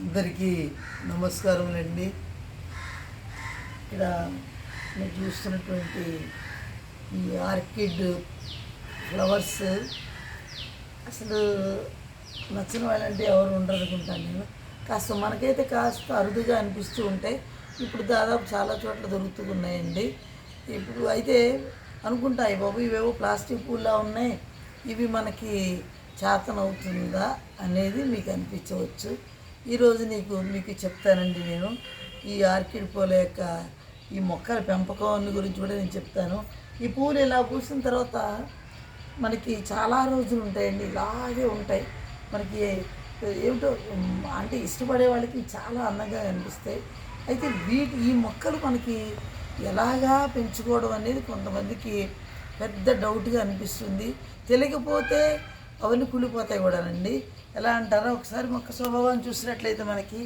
అందరికీ నమస్కారములండి. ఇక్కడ మీరు చూస్తున్నటువంటి ఈ ఆర్కిడ్ ఫ్లవర్స్ అసలు నచ్చిన వాళ్ళంటే ఎవరు ఉండరు అనుకుంటాను నేను. కాస్త మనకైతే కాస్త అరుదుగా అనిపిస్తూ ఉంటాయి. ఇప్పుడు దాదాపు చాలా చోట్ల దొరుకుతున్నాయండి. ఇప్పుడు అయితే అనుకుంటాయి బాబు ఇవేవో ప్లాస్టిక్ పూల్లా ఉన్నాయి. ఇవి మనకి చేతనవుతుందా? అనేది మీకు అనిపించవచ్చు. ఈరోజు నీకు మీకు చెప్తానండి నేను. ఈ ఆర్కిడ్ పూల యొక్క ఈ మొక్కల పెంపకం గురించి కూడా నేను చెప్తాను. ఈ పూలు ఇలా పూసిన తర్వాత మనకి చాలా రోజులు ఉంటాయండి. ఇలాగే ఉంటాయి. మనకి ఏమిటో అంటే ఇష్టపడే వాళ్ళకి చాలా అందంగా అనిపిస్తాయి. అయితే వీటి ఈ మొక్కలు మనకి ఎలాగా పెంచుకోవడం అనేది కొంతమందికి పెద్ద డౌట్గా అనిపిస్తుంది. తెలియకపోతే అవన్నీ కుళ్ళిపోతాయి కూడానండి. ఎలా అంటారో ఒకసారి మొక్క స్వభావాన్ని చూసినట్లయితే మనకి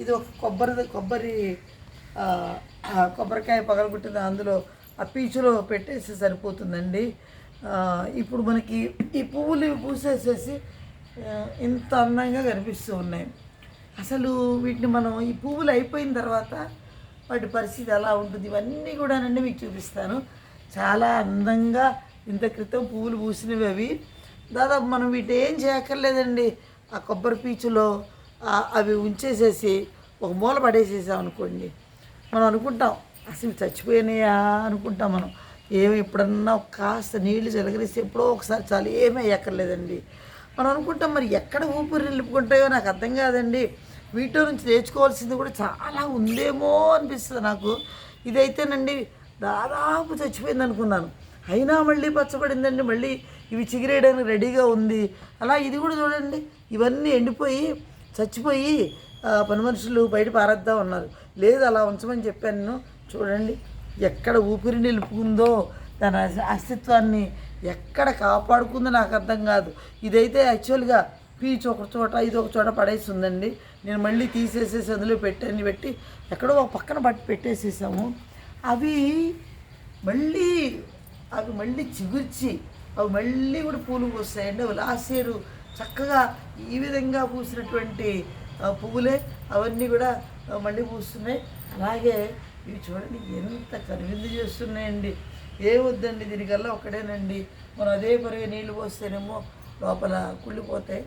ఇది ఒక కొబ్బరి కొబ్బరి కొబ్బరికాయ పగలగొట్టిన అందులో ఆ పీచులో పెట్టేసి సరిపోతుందండి. ఇప్పుడు మనకి ఈ పువ్వులు పూసేసేసి ఇంత అందంగా కనిపిస్తూ ఉన్నాయి. అసలు వీటిని మనం ఈ పువ్వులు అయిపోయిన తర్వాత వాటి పరిస్థితి ఎలా ఉంటుంది ఇవన్నీ కూడానండి మీకు చూపిస్తాను. చాలా అందంగా ఇంత క్రితం పువ్వులు పూసినవి అవి. దాదాపు మనం వీటి ఏం చేయక్కర్లేదండి. ఆ కొబ్బరి పీచులో అవి ఉంచేసేసి ఒక మూల పడేసేసాం అనుకోండి. మనం అనుకుంటాం అసలు చచ్చిపోయినాయా? అనుకుంటాం మనం. ఏమి ఎప్పుడన్నా కాస్త నీళ్ళు జలగరిస్తే ఎప్పుడో ఒకసారి చాలు ఏమీ అయ్యక్కర్లేదండి. మనం అనుకుంటాం మరి ఎక్కడ ఊపిరి నిలుపుకుంటాయో నాకు అర్థం కాదండి. వీటిలో నుంచి నేర్చుకోవాల్సింది కూడా చాలా ఉందేమో అనిపిస్తుంది నాకు. ఇదైతేనండి దాదాపు చచ్చిపోయింది అనుకున్నాను అయినా మళ్ళీ పచ్చబడిందండి మళ్ళీ ఇవి చిగిరేయడానికి రెడీగా ఉంది. అలా ఇది కూడా చూడండి ఇవన్నీ ఎండిపోయి చచ్చిపోయి పని మనుషులు బయట పారేద్దాం ఉన్నారు లేదు అలా ఉంచమని చెప్పాను చూడండి ఎక్కడ ఊపిరి నిలుపుకుందో దాని అస్తిత్వాన్ని ఎక్కడ కాపాడుకుందో నాకు అర్థం కాదు. ఇదైతే యాక్చువల్గా పీచ్ ఒక చోట ఇది ఒక చోట పడేసి ఉందండి నేను మళ్ళీ తీసేసేసి అందులో పెట్టని పెట్టి ఎక్కడో ఒక పక్కన పట్టి పెట్టేసేసాము. అవి మళ్ళీ అవి మళ్ళీ చిగుర్చి అవి మళ్ళీ కూడా పూలు పూస్తాయండి అవి లాస్ట్ ఇయర్ చక్కగా ఈ విధంగా పూసినటువంటి పువ్వులే అవన్నీ కూడా మళ్ళీ పూస్తున్నాయి. అలాగే ఇవి చూడండి ఎంత కనువిందు చేస్తున్నాయండి. ఏ వద్దండి దీనికల్లా ఒకటేనండి మనం అదే పరిగా నీళ్ళు పోస్తేనేమో లోపల కుళ్ళిపోతాయి.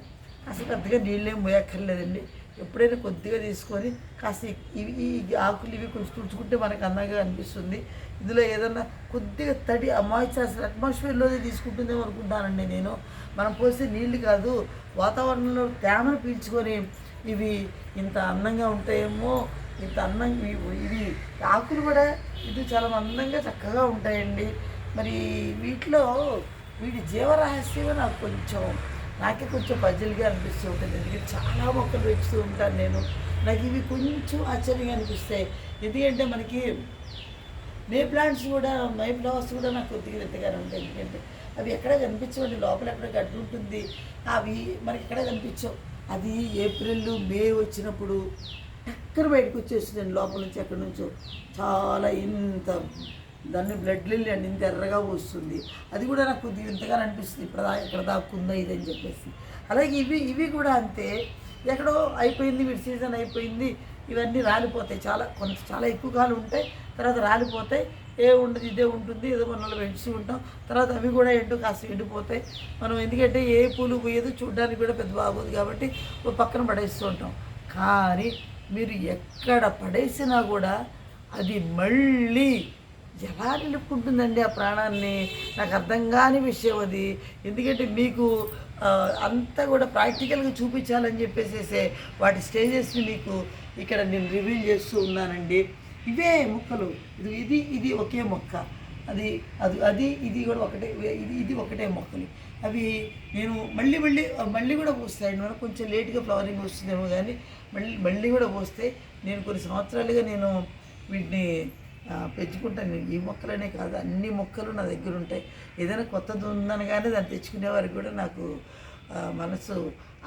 అసలు పెద్దగా నీళ్ళేం పోయక్కర్లేదండి. ఎప్పుడైనా కొద్దిగా తీసుకొని కాస్త ఇవి ఈ ఆకులు ఇవి కొంచెం తుడుచుకుంటే మనకు అందంగా అనిపిస్తుంది. ఇందులో ఏదన్నా కొద్దిగా తడి అమాయిస్చర్ అసలు అట్మాస్ఫియర్లోనే తీసుకుంటుందేమో అనుకుంటానండి నేను. మనం పోసే నీళ్ళు కాదు వాతావరణంలో తేమను పీల్చుకొని ఇవి ఇంత అందంగా ఉంటాయేమో ఇంత అందంగా ఇవి- ఆకులు కూడా ఇది చాలా అందంగా చక్కగా ఉంటాయండి. మరి వీటిలో వీటి జీవరహస్యమే నాకు కొంచెం నాకే కొంచెం పజిల్గా అనిపిస్తూ ఉంటుంది. ఎందుకంటే చాలా మొక్కలు పెంచుతూ ఉంటాను నేను. నాకు ఇవి కొంచెం ఆశ్చర్యంగా అనిపిస్తాయి. ఎందుకంటే మనకి మే ప్లాంట్స్ కూడా మే ఫ్లవర్స్ కూడా నాకు కొద్దిగా వింతగానే ఉంటాయి ఎందుకంటే అవి ఎక్కడ కనిపించవండి. లోపల ఎక్కడ గడ్డి ఉంటుంది. అవి మనకి ఎక్కడ కనిపించవు. అది ఏప్రిల్ మే వచ్చినప్పుడు టక్కన బయటకు వచ్చేస్తుందండి లోపల నుంచి ఎక్కడి నుంచో. చాలా ఇంత దాన్ని బ్లడ్ లిల్లీ అండి ఇంత ఎర్రగా వస్తుంది అది కూడా నాకు కొద్దిగా ఇంతగా అనిపిస్తుంది. ఇప్పుడు దా ఎక్కడ దాక్కుందో ఇదని చెప్పేసి. అలాగే ఇవి ఇవి కూడా అంతే. ఎక్కడో అయిపోయింది వీడి సీజన్ అయిపోయింది ఇవన్నీ రాలిపోతాయి. చాలా కొంత చాలా ఎక్కువ కాలం ఉంటాయి తర్వాత రాలిపోతాయి. ఏ ఉండదు ఇదే ఉంటుంది ఏదో మనం పెంచుతూ ఉంటాం. తర్వాత అవి కూడా ఎండు కాస్త ఎండిపోతాయి. మనం ఎందుకంటే ఏ పూలు పోయేది చూడడానికి కూడా పెద్ద బాగోదు కాబట్టి ఓ పక్కన పడేస్తూ ఉంటాం. కానీ మీరు ఎక్కడ పడేసినా కూడా అది మళ్ళీ ఎలా నిలుపుకుంటుందండి ఆ ప్రాణాన్ని? నాకు అర్థం కాని విషయం అది. ఎందుకంటే మీకు అంతా కూడా ప్రాక్టికల్గా చూపించాలని చెప్పేసేసే వాటి స్టేజెస్ని మీకు ఇక్కడ నేను రివీల్ చేస్తూ ఉన్నానండి. ఇవే మొక్కలు. ఇది ఇది ఇది ఒకే మొక్క. అది అది అది ఇది కూడా ఒకటే ఇది ఇది ఒకటే మొక్కలు. అవి నేను మళ్ళీ మళ్ళీ మళ్ళీ కూడా పోస్తాయండి. మనం కొంచెం లేట్గా ఫ్లవరింగ్ వస్తుందేమో కానీ మళ్ళీ మళ్ళీ కూడా పోస్తే నేను కొన్ని సంవత్సరాలుగా నేను వీటిని పెంచుకుంటాను ఈ మొక్కలనే కాదు అన్ని మొక్కలు నా దగ్గర ఉంటాయి ఏదైనా కొత్తది ఉందని కానీ దాన్ని తెచ్చుకునే వారికి కూడా నాకు మనసు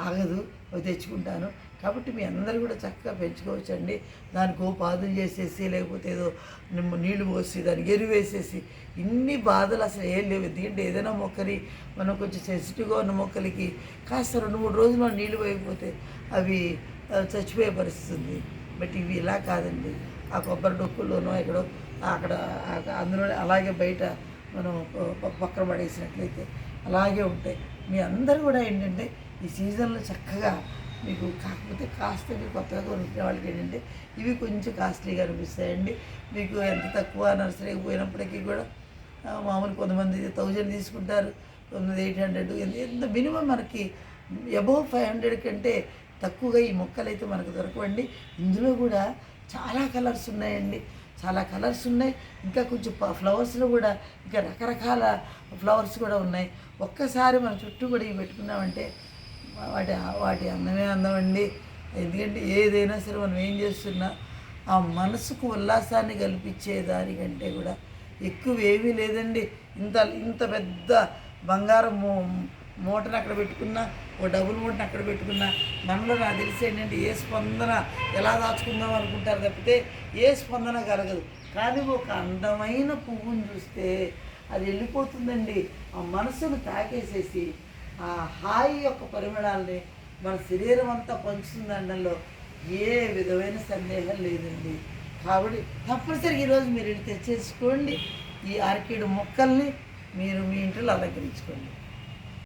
ఆగదు అవి తెచ్చుకుంటాను. కాబట్టి మీ అందరూ కూడా చక్కగా పెంచుకోవచ్చండి. దానికి ఓ పాదులు చేసేసి లేకపోతే ఏదో నీళ్ళు పోసి దానికి ఎరువు వేసేసి ఇన్ని బాధలు అసలు ఏం లేవు. ఎందుకంటే ఏదైనా మొక్కని మనం కొంచెం సెన్సిటివ్గా ఉన్న మొక్కలకి కాస్త రెండు మూడు రోజులు మనం నీళ్ళు పోయకపోతే అవి చచ్చిపోయే పరిస్థితి ఉంది. బట్ ఇవి ఇలా కాదండి. ఆ కొబ్బరి డొక్కుల్లోనో ఎక్కడో అక్కడ అందులో అలాగే బయట మనం పక్కన పడేసినట్లయితే అలాగే ఉంటాయి. మీ అందరూ కూడా ఏంటంటే ఈ సీజన్లో చక్కగా మీకు కాకపోతే కాస్త మీరు కొత్తగా కొనుక్కునే వాళ్ళకి ఏంటంటే ఇవి కొంచెం కాస్ట్లీగా అనిపిస్తాయండి. మీకు ఎంత తక్కువ నర్సరీకి పోయినప్పటికీ కూడా మామూలు కొంతమంది థౌజండ్ తీసుకుంటారు కొంతమంది ఎయిట్ హండ్రెడ్ ఎంత మినిమం మనకి అబౌవ్ ఫైవ్ హండ్రెడ్ కంటే తక్కువగా ఈ మొక్కలు అయితే మనకు దొరకవండి. ఇందులో కూడా చాలా కలర్స్ ఉన్నాయండి. చాలా కలర్స్ ఉన్నాయి. ఇంకా కొంచెం ఫ్లవర్స్లో కూడా ఇంకా రకరకాల ఫ్లవర్స్ కూడా ఉన్నాయి. ఒక్కసారి మన చుట్టూ కూడా ఇవి పెట్టుకున్నామంటే వాటి వాటి అందమే అందం అండి ఎందుకంటే ఏదైనా సరే మనం ఏం చేస్తున్నా ఆ మనసుకు ఉల్లాసాన్ని కల్పించే దానికంటే కూడా ఎక్కువ ఏమీ లేదండి. ఇంత ఇంత పెద్ద బంగారం మూటను అక్కడ పెట్టుకున్నా ఓ డబుల్ మూటను అక్కడ పెట్టుకున్నా మనలో నాకు తెలిసి ఏంటంటే ఏ స్పందన ఎలా దాచుకుందాం అనుకుంటారు తప్పితే ఏ స్పందన కలగదు. కానీ ఒక అందమైన పువ్వును చూస్తే అది వెళ్ళిపోతుందండి. ఆ మనసును తాకేసేసి ఆ హాయి యొక్క పరిమళాలని మన శరీరం అంతా పంచుతుంది అనడంలో ఏ విధమైన సందేహం లేదండి. కాబట్టి తప్పనిసరిగా ఈరోజు మీరు ఇంటి తెచ్చేసుకోండి. ఈ ఆర్కిడ్ మొక్కల్ని మీరు మీ ఇంట్లో అలంకరించుకోండి.